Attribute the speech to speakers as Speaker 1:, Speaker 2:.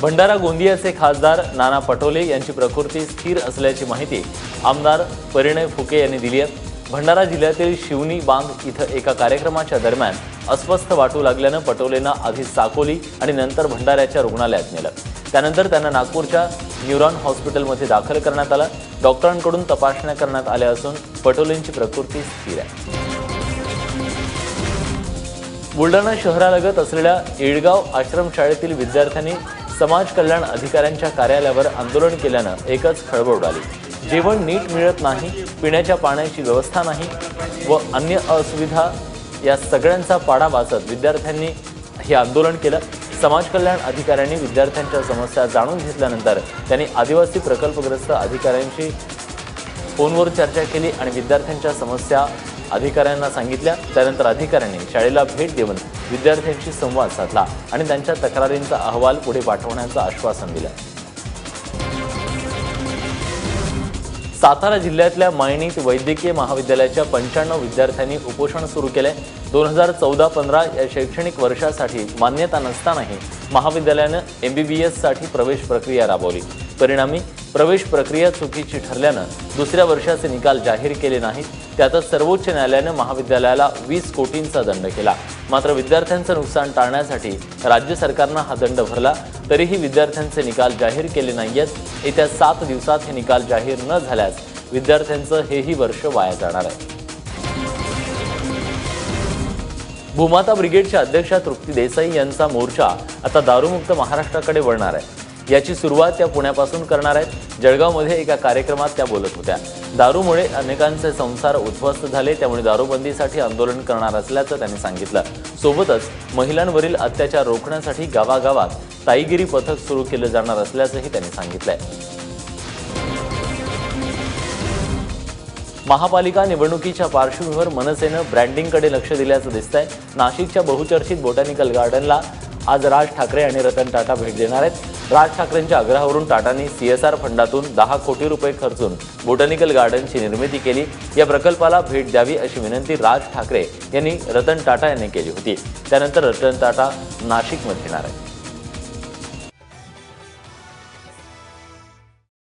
Speaker 1: भंडारा गोंदियाचे खासदार नाना पटोले यांची प्रकृती स्थिर असल्याची माहिती आमदार परिणय फुके यांनी दिली आहे. भंडारा जिल्ह्यातील शिवनी बांध इथं एका कार्यक्रमाच्या दरम्यान अस्वस्थ वाटू लागल्यानं पटोलेंना आधी साकोली आणि नंतर भंडाऱ्याच्या रुग्णालयात नेलं. त्यानंतर त्यांना नागपूरच्या न्यूरॉन हॉस्पिटलमध्ये दाखल करण्यात आलं. डॉक्टरांकडून तपासण्या करण्यात आल्या असून पटोलेंची प्रकृती स्थिर आहे. बुलढाणा शहरालगत असलेल्या येळगाव आश्रमशाळेतील विद्यार्थ्यांनी समाज कल्याण अधिकाऱ्यांच्या कार्यालयावर आंदोलन केल्यानं एकच खळबळ उडाली. जेवण नीट मिळत नाही पिण्याच्या पाण्याची व्यवस्था नाही व अन्य असुविधा या सगळ्यांचा पाडा वाचत विद्यार्थ्यांनी हे आंदोलन केलं. समाज कल्याण अधिकाऱ्यांनी विद्यार्थ्यांच्या समस्या जाणून घेतल्यानंतर त्यांनी आदिवासी प्रकल्पग्रस्त अधिकाऱ्यांशी फोनवर चर्चा केली आणि विद्यार्थ्यांच्या समस्या अधिकाऱ्यांना सांगितल्या. त्यानंतर अधिकाऱ्यांनी शाळेला भेट देऊन विद्यार्थ्यांशी संवाद साधला आणि त्यांच्या तक्रारींचा अहवाल पुढे पाठवण्याचं आश्वासन दिलं. सातारा जिल्ह्यातल्या मायणीत वैद्यकीय महाविद्यालयाच्या पंच्याण्णव विद्यार्थ्यांनी उपोषण सुरू केलंय. दोन हजार चौदा पंधरा या शैक्षणिक वर्षासाठी मान्यता नसतानाही महाविद्यालयानं एमबीबीएससाठी प्रवेश प्रक्रिया राबवली. परिणामी प्रवेश प्रक्रिया चुकीची ठरल्यानं दुसऱ्या वर्षाचे निकाल जाहीर केले नाहीत. त्यातच सर्वोच्च न्यायालयानं महाविद्यालयाला वीस कोटींचा दंड केला. मात्र विद्यार्थ्यांचं नुकसान टाळण्यासाठी राज्य सरकारनं हा दंड भरला. तरीही विद्यार्थ्यांचे निकाल जाहीर केले नाहीयेत. येत्या सात दिवसात हे निकाल जाहीर न झाल्यास विद्यार्थ्यांचं हेही वर्ष वाया जाणार आहे. भूमाता ब्रिगेडच्या अध्यक्षा तृप्ती देसाई यांचा मोर्चा आता दारूमुक्त महाराष्ट्राकडे वळणार आहे. याची सुरुवात त्या पुण्यापासून करणार आहेत. जळगावमध्ये एका कार्यक्रमात त्या बोलत होत्या. दारूमुळे अनेकांचे संसार उद्ध्वस्त झाले त्यामुळे दारूबंदीसाठी आंदोलन करणार असल्याचं त्यांनी सांगितलं. सोबतच महिलांवरील अत्याचार रोखण्यासाठी गावागावात ताईगिरी पथक सुरू केलं जाणार असल्याचंही त्यांनी सांगितलंय. महापालिका निवडणुकीच्या पार्श्वभूमीवर मनसेनं ब्रँडिंगकडे लक्ष दिल्याचं दिसतंय. नाशिकच्या बहुचर्चित बोटॅनिकल गार्डनला आज राज ठाकरे आणि रतन टाटा भेट देणार आहेत. राज ठाकरेंच्या आग्रहावरून टाटांनी सीएसआर फंडातून दहा कोटी रुपये खर्चून बोटॅनिकल गार्डनची निर्मिती केली. या प्रकल्पाला भेट द्यावी अशी विनंती राज ठाकरे यांनी रतन टाटा यांनी केली होती. त्यानंतर रतन टाटा नाशिकमध्ये येणार आहेत.